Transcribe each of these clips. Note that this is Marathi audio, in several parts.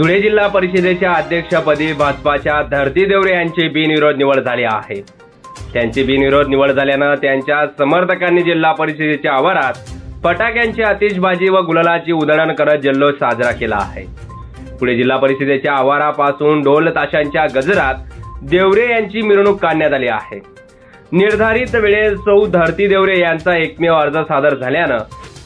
धुळे जिल्हा परिषदेच्या अध्यक्षपदी भाजपाच्या धरती देवरे यांची बिनविरोध निवड झाली आहे. त्यांची बिनविरोध निवड झाल्यानं त्यांच्या समर्थकांनी जिल्हा परिषदेच्या आवारात फटाक्यांची आतिषबाजी व गुलालाची उधळण करत जल्लोष साजरा केला आहे. पुढे जिल्हा परिषदेच्या आवारापासून ढोल ताशांच्या गजरात देवरे यांची मिरवणूक काढण्यात आली आहे. निर्धारित वेळेत सौ धरती देवरे यांचा एकमेव अर्ज सादर झाल्यानं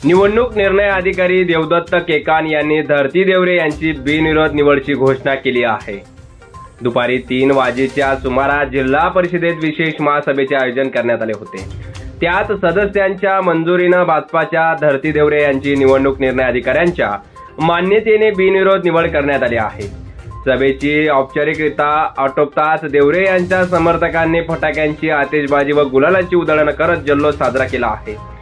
निवडणूक निर्णय अधिकारी देवदत्त केकान यांनी धरती देवरे यांची बिनविरोध निवडची घोषणा केली आहे. दुपारी तीन वाजेच्या सुमारास जिल्हा परिषदेत विशेष महासभेचे आयोजन करण्यात आले होते. त्यात सदस्यांच्या मंजुरीनं भाजपाच्या धरती देवरे यांची निवडणूक निर्णय अधिकाऱ्यांच्या मान्यतेने बिनविरोध निवड करण्यात आली आहे. सभेची औपचारिकरित्या आटोपताच देवरे यांच्या समर्थकांनी फटाक्यांची आतिषबाजी व गुलालाची उधळण करत जल्लोष साजरा केला आहे.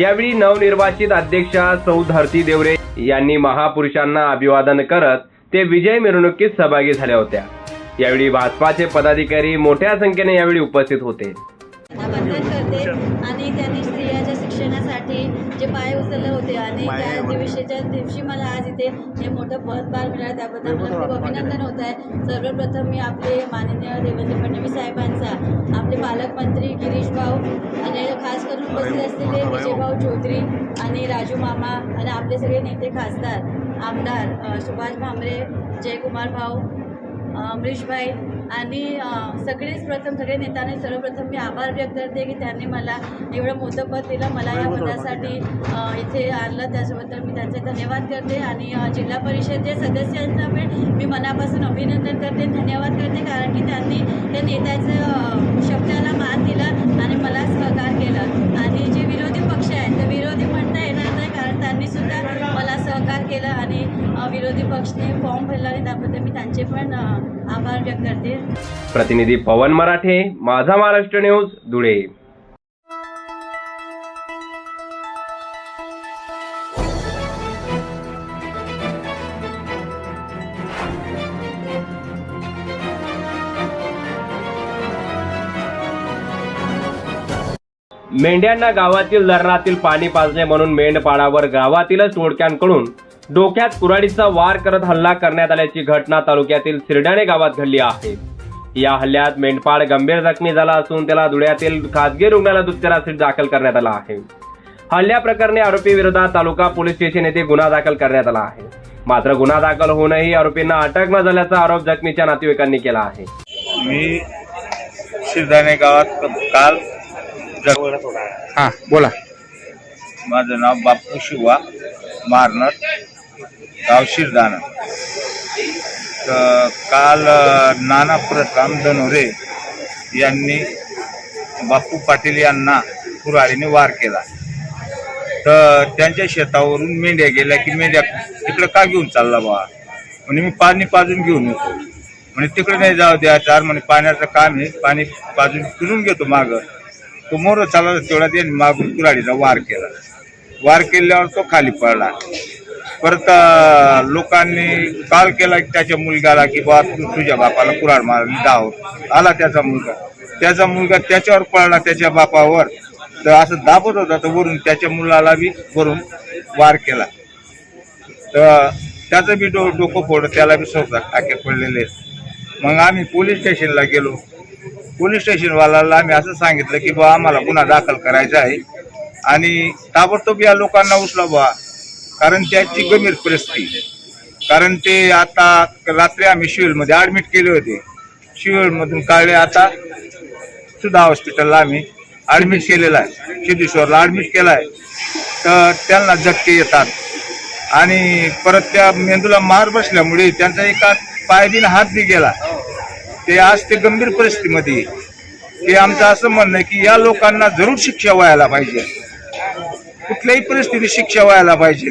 यावेळी नवनिर्वाचित अध्यक्षा सौ धरती देवरे यांनी महापुरुषांना अभिवादन करत ते विजय मिरवणुकीत सहभागी झाल्या होत्या. यावेळी भाजपाचे पदाधिकारी मोठ्या संख्येने यावेळी उपस्थित होते. वंदन करते आणि त्यांनी स्त्रियांच्या शिक्षणासाठी जे पाय उचलले होते आणि त्या दिवशीच्या दिवशी मला आज इथे हे मोठं पद पार मिळालं. त्याबद्दल मला खूप अभिनंदन होत आहे. सर्वप्रथम मी आपले माननीय देवेंद्र फडणवीस साहेबांचा आपले पालकमंत्री गिरीश भाऊ आणि खास करून उपस्थित असलेले विजयभाऊ चौधरी आणि राजू मामा आणि आपले सगळे नेते खासदार आमदार सुभाष भामरे जयकुमार भाऊ अमरीशभाई आणि सगळेच प्रथम सगळे नेत्याने सर्वप्रथम मी आभार व्यक्त करते की त्यांनी मला एवढं मोठं पद दिलं. मला या पदासाठी इथे आणलं. त्याच्याबद्दल मी त्यांचे धन्यवाद करते आणि जिल्हा परिषदचे सदस्यांचं पण मी मनापासून अभिनंदन करते. धन्यवाद करते कारण की त्यांनी त्या नेत्याचं शब्दाला मान दिला आणि मला सहकार केलं. आणि जे विरोधी पक्ष आहेत तर विरोधी म्हणता येणार नाही कारण त्यांनी सुद्धा मला सहकार केलं आणि विरोधी पक्षने फॉर्म भरला आणि त्याबद्दल मी त्यांचे पण आभार व्यक्त करते. प्रतिनिधी पवन मराठे माझा महाराष्ट्र न्यूज धुळे. मेंढ्यांना गावातील धरणातील पाणी पाजणे म्हणून मेंढपाळावर गावातीलच टोळक्यांकडून डोक्यात कुऱ्हाडीचा वार करत हल्ला करण्यात आल्याची घटना तालुक्यातील सिरडाणे गावात घडली आहे. या हल्ल्यात मेंढपाळ गंभीर जखमी झाला असून त्याला धुळ्यातील खासगी रुग्णालयात उपचारासाठी दाखल करण्यात आला आहे. हल्ल्या प्रकरणी आरोपी विरोधात तालुका पोलीस स्टेशन येथे गुन्हा दाखल करण्यात आला आहे. मात्र गुन्हा दाखल होऊनही आरोपींना अटक न झाल्याचा आरोप जखमीच्या नातेवाईकांनी केला आहे. मी शिरदाणे गावात काल हा बोला. माझं नाव बापू शिवा मारनट गाव शिरदाना तर काल नाना प्रताप धनोरे यांनी बापू पाटील यांना कुऱ्हाडीने वार केला. तर त्यांच्या शेतावरून मेंढ्या गेल्या की मेंढ्या तिकडे का घेऊन चालला बा? म्हणजे मी पाणी पाजून घेऊन येतो. म्हणे तिकडे नाही जाऊ द्या चार म्हणे पाण्याचं काम आहे पाणी पाजून फिरून घेतो मागं. तो मोर चालला तेवढा त्यांनी मागून कुऱ्हाडीचा वार केला. वार केल्यावर तो खाली पडला. परत लोकांनी काल केला की त्याच्या मुलगाला की बा तू तुझ्या बापाला कुऱ्हाड मारली डाव आला त्याचा मुलगा. त्याचा मुलगा त्याच्यावर पळला त्याच्या बापावर. तर असं दाबत होता तर वरून त्याच्या मुलाला बी वरून वार केला. तर त्याचं बी डो डोकं फोडलं त्याला बी स्वतः टाके पडलेले आहेत. मग आम्ही पोलीस स्टेशनला गेलो. पोलीस स्टेशनवाल्याला आम्ही असं सांगितलं की बा आम्हाला गुन्हा दाखल करायचा आहे. आणि ताबडतोब या लोकांना उचला बा कारण त्याची गंभीर परिस्थिती. कारण ते आता रात्री आम्ही सिव्हिलमध्ये ॲडमिट केले होते. सिव्हिलमधून काढले आता सुद्धा हॉस्पिटलला आम्ही ॲडमिट केलेला आहे. सिद्धेश्वरला ॲडमिट केला आहे. तर त्यांना झटके येतात. आणि परत त्या मेंदूला मार बसल्यामुळे त्यांचा एका पायदीन हात बी गेला. ते आज ते गंभीर परिस्थितीमध्ये. ते आमचं असं म्हणणं आहे की या लोकांना जरूर शिक्षा व्हायला पाहिजे. कुठल्याही परिस्थितीत शिक्षा व्हायला पाहिजे.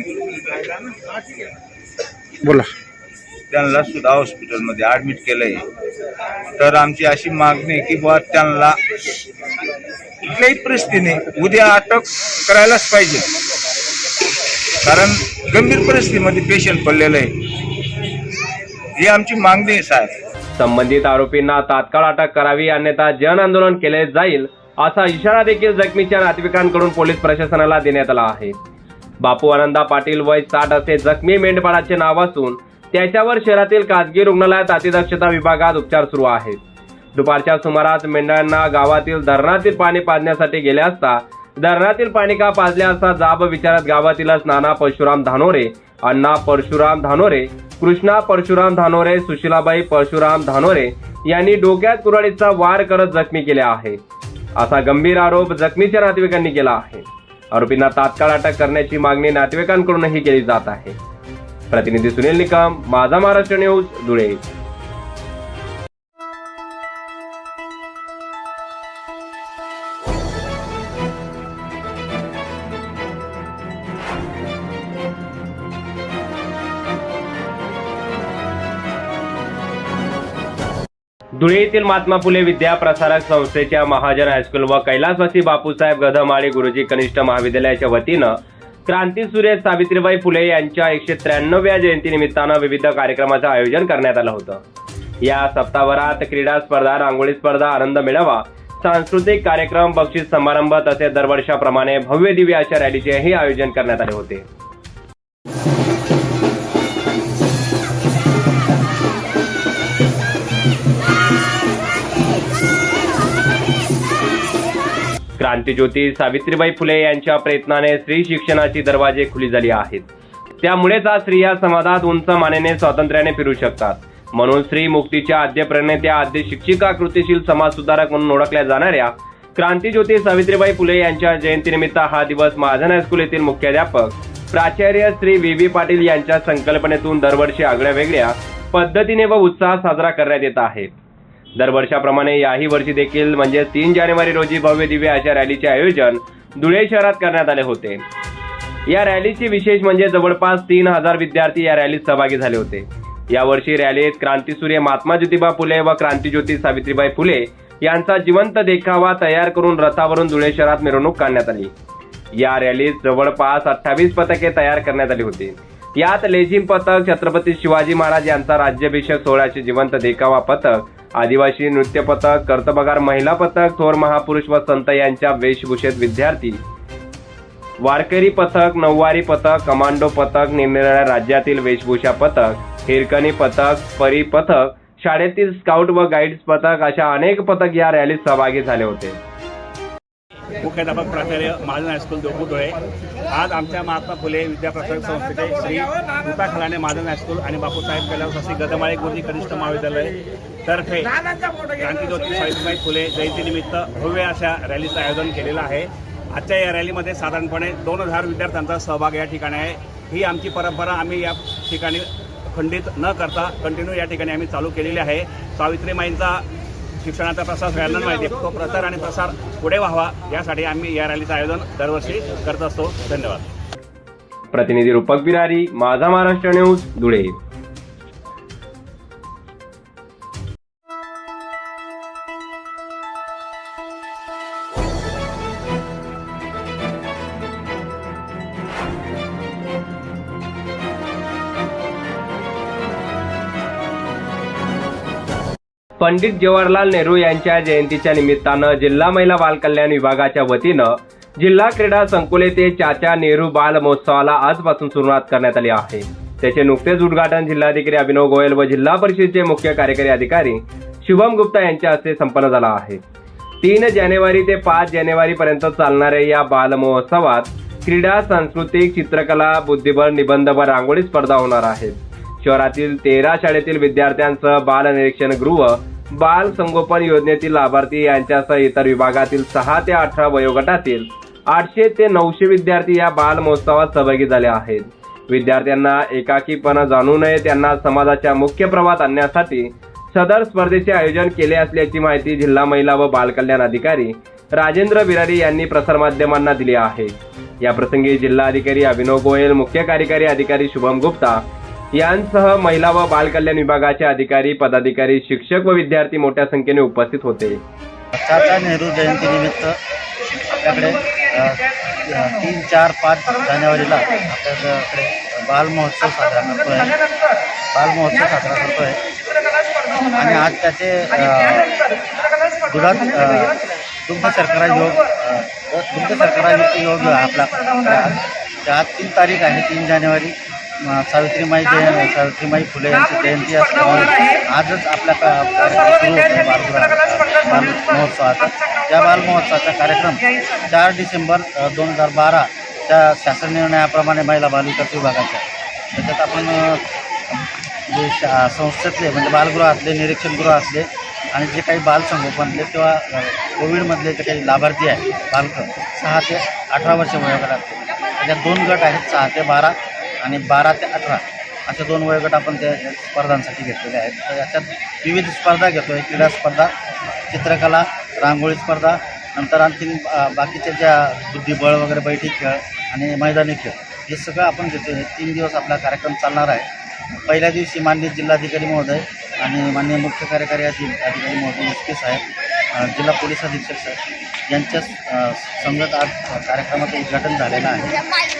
बोला. त्यांना सुद्धा हॉस्पिटलमध्ये ऍडमिट केलंय. तर आमची अशी मागणी आहे की बुवा त्यांना कुठल्याही परिस्थितीने उद्या अटक करायलाच पाहिजे. कारण गंभीर परिस्थितीमध्ये पेशंट पडलेलं आहे. ही आमची मागणी आहे साहेब. संबंधित आरोपींना तात्काळ अटक करावी अन्यथा जन आंदोलन केले जाईल असा इशारा देखील जखमीच्या नातेवाईकांकडून पोलीस प्रशासनाला देण्यात आला आहे. बापू आनंदा पाटील वय साठ असे जखमी मेंढपाळाचे नाव असून त्याच्यावर शहरातील खासगी रुग्णालयात अतिदक्षता विभागात उपचार सुरू आहेत. दुपारच्या सुमारास मेंढ्यांना गावातील धरणातील पाणी पाजण्यासाठी गेले असता धरणातील पाणी का पाजले असता जाब विचारत गावातीलच नाना परशुराम धानोरे अण्णा परशुराम धानोरे कृष्णा परशुराम धानोरे सुशिलाबाई परशुराम धानोरे यांनी डोक्यात कुऱ्हाडीचा वार करत जखमी केले आहे. असा गंभीर आरोप जखमीच्या नातेवाईकांनी केला आहे. आरोपींना तात्काळ अटक करण्याची मागणी नातेवाईकांकडूनही केली जात आहे. प्रतिनिधी सुनील निकम माझा महाराष्ट्र न्यूज धुळे. धुळे येथील महात्मा फुले विद्या प्रसारक संस्थेच्या महाजन हायस्कूल व कैलासवासी बापूसाहेब गधमाळी गुरुजी कनिष्ठ महाविद्यालयाच्या वतीनं क्रांतीसूर्य सावित्रीबाई फुले यांच्या एकशे त्र्याण्णव्या जयंतीनिमित्तानं विविध कार्यक्रमाचं आयोजन करण्यात आलं होतं. या सप्ताहभरात क्रीडा स्पर्धा रांगोळी स्पर्धा आनंद मेळावा सांस्कृतिक कार्यक्रम बक्षीस समारंभ तसेच दरवर्षाप्रमाणे भव्य दिव्य अशा रॅलीचेही आयोजन करण्यात आले होते. क्रांतीज्योती सावित्रीबाई फुले यांच्या प्रयत्नाने स्त्री शिक्षणाची दरवाजे खुली झाली आहेत. त्यामुळेच आज स्त्रिया समाजात उंच मानेने स्वातंत्र्याने फिरू शकतात. म्हणून स्त्री मुक्तीच्या आद्य प्रणेत्या आद्य शिक्षिका कृतीशील समाज सुधारक म्हणून ओळखल्या जाणाऱ्या क्रांतीज्योती सावित्रीबाई फुले यांच्या जयंतीनिमित्त हा दिवस महाजन हायस्कूल येथील मुख्याध्यापक प्राचार्य श्री व्ही. व्ही. पाटील यांच्या संकल्पनेतून दरवर्षी आगळ्या वेगळ्या पद्धतीने व उत्साहात साजरा करण्यात येत आहे. दरवर्षाप्रमाणे याही वर्षी देखील म्हणजे तीन जानेवारी रोजी भव्य दिव्य अशा रॅलीचे आयोजन धुळे शहरात करण्यात आले होते. या रॅलीची विशेष म्हणजे जवळपास तीन हजार विद्यार्थी या रॅलीत सहभागी झाले होते. यावर्षी रॅलीत क्रांतीसूर्य महात्मा ज्योतिबा फुले व क्रांतीज्योती सावित्रीबाई फुले यांचा जिवंत देखावा तयार करून रथावरून धुळे शहरात मिरवणूक काढण्यात आली. या रॅलीत जवळपास अठ्ठावीस पथके तयार करण्यात आली होती. यात लेझिम पथक छत्रपती शिवाजी महाराज यांचा राज्याभिषेक सोहळ्याचे जिवंत देखावा पथक आदिवासी नृत्य पथक कर्तबगार महिला पथक थोर महापुरुष व संत यांच्या वेशभूषेत विद्यार्थी. वारकरी पथक नऊवारी पथक कमांडो पथक निरनिराळ्या राज्यातील वेशभूषा पथक हिरकणी पथक परी पथक शाळेतील स्काउट व गाईड्स पथक अशा अनेक पथक या रॅलीत सहभागी झाले होते. मुख्याध्यापक प्राचार्य महाजन हायस्कूल दोपुतोळे आज आमच्या महात्मा फुले विद्याप्रसारक संस्थेचे श्री कृपा खलाने महाजन हायस्कूल आणि बापूसाहेब कैलासवासी गदमाळे गुरुजी कनिष्ठ महाविद्यालय तर्फे क्रांतीज्योती सावित्रीबाई फुले जयंतीनिमित्त भव्य अशा रॅलीचं आयोजन केलेलं आहे. आजच्या या रॅलीमध्ये साधारणपणे दोन हजार विद्यार्थ्यांचा सहभाग या ठिकाणी आहे. ही आमची परंपरा आम्ही या ठिकाणी खंडित न करता कंटिन्यू या ठिकाणी आम्ही चालू केलेली आहे. सावित्रीमाईंचा शिक्षणाचा प्रसार सगळ्यांना माहिती आहे. तो प्रचार आणि प्रसार पुढे व्हावा यासाठी आम्ही या रॅलीचं आयोजन दरवर्षी करत असतो. धन्यवाद. प्रतिनिधी रूपक बिरारी माझा महाराष्ट्र न्यूज धुळे. पंडित जवाहरलाल नेहरू यांच्या जयंतीच्या निमित्तानं जिल्हा महिला बालकल्याण विभागाच्या वतीनं जिल्हा क्रीडा संकुल येथे चाचा नेहरू बाल महोत्सवाला आजपासून सुरुवात करण्यात आली आहे. त्याचे नुकतेच उद्घाटन जिल्हाधिकारी अभिनव गोयल व जिल्हा परिषदेचे मुख्य कार्यकारी अधिकारी शुभम गुप्ता यांच्या हस्ते संपन्न झाला आहे. तीन जानेवारी ते पाच जानेवारी पर्यंत चालणाऱ्या या बाल महोत्सवात क्रीडा सांस्कृतिक चित्रकला बुद्धिबळ निबंध व रांगोळी स्पर्धा होणार आहेत. शहरातील तेरा शाळेतील विद्यार्थ्यांसह बाल निरीक्षण गृह बाल संगोपन योजनेतील लाभार्थी यांच्यासह इतर विभागातील सहा ते अठरा वयोगटातील आठशे ते नऊशे विद्यार्थी या बाल महोत्सवात सहभागी झाले आहेत. विद्यार्थ्यांना एकाकीपणा जाणू नये त्यांना समाजाच्या मुख्य प्रवाहात आणण्यासाठी सदर स्पर्धेचे आयोजन केले असल्याची माहिती जिल्हा महिला व बाल कल्याण अधिकारी राजेंद्र बिरारी यांनी प्रसारमाध्यमांना दिली आहे. याप्रसंगी जिल्हाधिकारी अभिनव गोयल मुख्य कार्यकारी अधिकारी शुभम गुप्ता यांसह महिला व बाल कल्याण विभागाचे अधिकारी पदाधिकारी शिक्षक व विद्यार्थी मोठ्या संख्येने उपस्थित होते. चाचा नेहरू जयंतीनिमित्त आपल्याकडे तीन चार पाच जानेवारीला आपल्याकडे बालमहोत्सव साजरा करतो आहे बालमहोत्सव साजरा करतो आहे आणि आज त्याचे दुधात दुग्ध शर्करा योग दुग्ध शर्करा योग आपला आज तीन तारीख आहे तीन जानेवारी. सावित्रीमाई जयंती सावित्रीमाई फुले यांची जयंती असल्यामुळे आजच आपल्या बाल महोत्सवाचा. त्या बाल महोत्सवाचा कार्यक्रम चार डिसेंबर दोन हजार बाराच्या शासन निर्णयाप्रमाणे महिला बालविकास विभागाच्या. त्याच्यात आपण जे शा संस्थेतले म्हणजे बालगृहातले निरीक्षणगृह असले आणि जे काही बालसंगोपनले किंवा कोविडमधले जे काही लाभार्थी आहे बालकं सहा ते अठरा वर्ष वयोगटातले. त्याच्यात दोन गट आहेत सहा ते बारा. आणि बारा ते अठरा असे दोन वयोगट आपण त्या स्पर्धांसाठी घेतलेले आहेत. तर याच्यात विविध स्पर्धा घेतो. आहे क्रीडा स्पर्धा चित्रकला रांगोळी स्पर्धा नंतर आणखीन बाकीच्या ज्या बुद्धिबळ वगैरे बैठी खेळ आणि मैदानी खेळ हे सगळं आपण घेतो आहे तीन दिवस आपला कार्यक्रम चालणार आहे. पहिल्या दिवशी माननीय जिल्हाधिकारी महोदय आणि माननीय मुख्य कार्यकारी अधिकारी महोदय एस पी साहेब जिल्हा पोलीस अधीक्षक साहेब यांच्या संगत आज कार्यक्रमाचं उद्घाटन झालेलं आहे.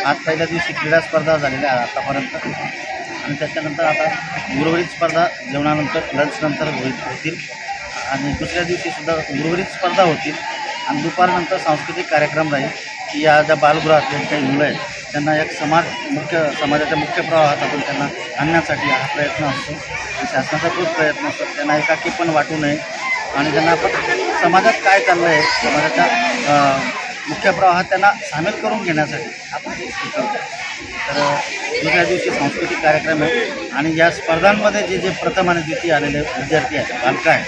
आज पहिल्या दिवशी क्रीडा स्पर्धा झालेल्या आहे आतापर्यंत. आणि त्याच्यानंतर आता उर्वरित स्पर्धा जेवणानंतर लंचनंतर होतील. आणि दुसऱ्या दिवशी सुद्धा उर्वरित स्पर्धा होतील. आणि दुपारनंतर सांस्कृतिक कार्यक्रम राहील. की या ज्या बालगृहातले काही मुलं आहेत त्यांना एक समाज मुख्य समाजाच्या मुख्य प्रवाहात आपण त्यांना आणण्यासाठी हा प्रयत्न असतो. आणि शासनाचा खूप प्रयत्न असतो. त्यांना एकाकी पण वाटू नये. आणि त्यांना आपण समाजात काय चाललं आहे समाजाच्या मुख्य प्रवाहात त्यांना सामील करून घेण्यासाठी आपण तर दुसऱ्या दिवशी सांस्कृतिक कार्यक्रम आहे आणि या स्पर्धांमध्ये जे जे प्रथम आणि द्वितीय आलेले विद्यार्थी आहेत बालकं आहेत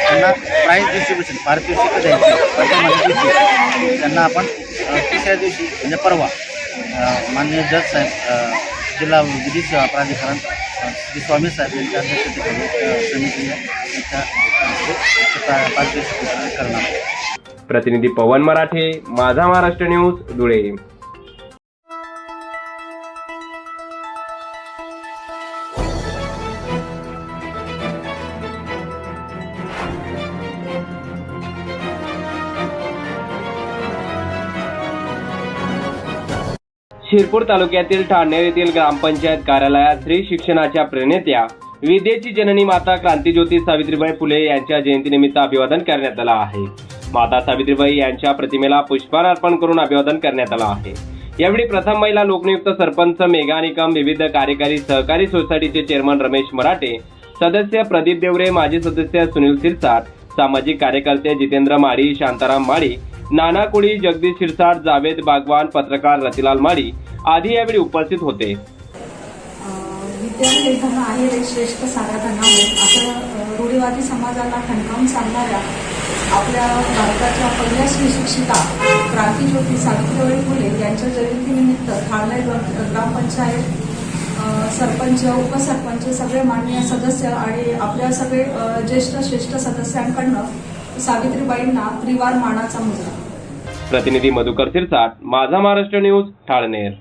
त्यांना प्राईज डिस्ट्रीब्युशन पारितोषिकं द्यायची प्रथम आणि द्वितीय. त्यांना आपण तिसऱ्या दिवशी म्हणजे परवा माननीय जज साहेब जिल्हा विधी सेवा प्राधिकरण श्री स्वामी साहेब यांच्या अध्यक्षतेखाली अ, समिती आहे. करणार प्रतिनिधी पवन मराठे माझा महाराष्ट्र न्यूज धुळे शिरपूर तालुक्यातील ठाणेर येथील ग्रामपंचायत कार्यालयात स्त्री शिक्षणाच्या प्रेरणेत्या विद्येची जननी माता क्रांतीज्योती सावित्रीबाई फुले यांच्या जयंतीनिमित्त अभिवादन करण्यात आलं आहे. माता सावित्रीबाई यांच्या प्रतिमेला पुष्पहार अर्पण करून अभिवादन करण्यात आलं आहे. यावेळी प्रथम महिला लोकनियुक्त सरपंच मेघा निकम विविध कार्यकारी सहकारी सोसायटीचे चेअरमन रमेश मराठे सदस्य प्रदीप देवरे माजी सदस्य सुनील सिरसाट सामाजिक कार्यकर्ते जितेंद्र माळी शांताराम माळी नाना कुडी जगदीश शिरसाट जावेद बागवान पत्रकार रतिलाल माळी आदी यावेळी उपस्थित होते. विद्या आहे रे श्रेष्ठ साऱ्या धनावर असं रूढीवादी समाजाला खणकावून सांगणाऱ्या आपल्या भारताच्या पहिल्या श्री शिक्षिका क्रांतीज्योती सावित्रीबाई फुले यांच्या जयंतीनिमित्त ठाणे ग्रामपंचायत सरपंच उपसरपंच सगळे माननीय सदस्य आणि आपल्या सगळे ज्येष्ठ श्रेष्ठ सदस्यांकडनं सावित्रीबाईंना त्रिवार मानाचा मुजरा प्रतिनिधी मधुकर सिरसाट माझा महाराष्ट्र न्यूज ठाळनेर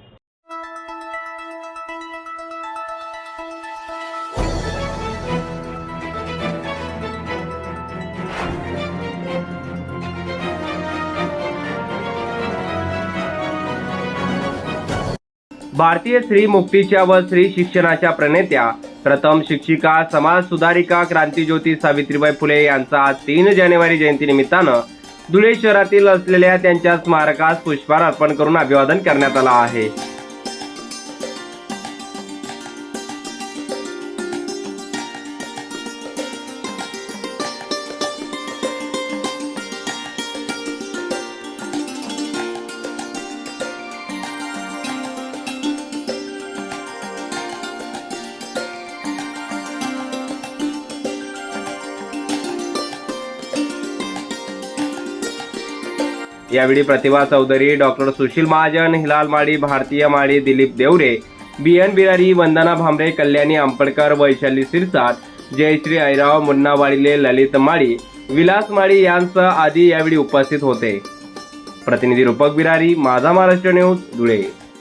भारतीय स्त्री मुक्तीच्या व स्त्री शिक्षणाच्या प्रणेत्या प्रथम शिक्षिका समाज सुधारिका क्रांतीज्योती सावित्रीबाई फुले यांचा आज तीन जानेवारी जयंतीनिमित्तानं धुळे शहरातील असलेल्या त्यांच्या स्मारकास पुष्पहार अर्पण करून अभिवादन करण्यात आलं आहे. यावेळी Pratibha Chaudhari doctor Sushil Mahajan Hilal Mali Bharatiya Mali Dilip Deore B N Birari Vandana Bhambare Kalyani Ambadkar Vaishali Sirsat Jayashree Airao Munna Walile Lalit Mali Vilas Mali यांसह आदी यावेळी उपस्थित होते. प्रतिनिधी रूपक बिरारी माझा महाराष्ट्र न्यूज धुळे.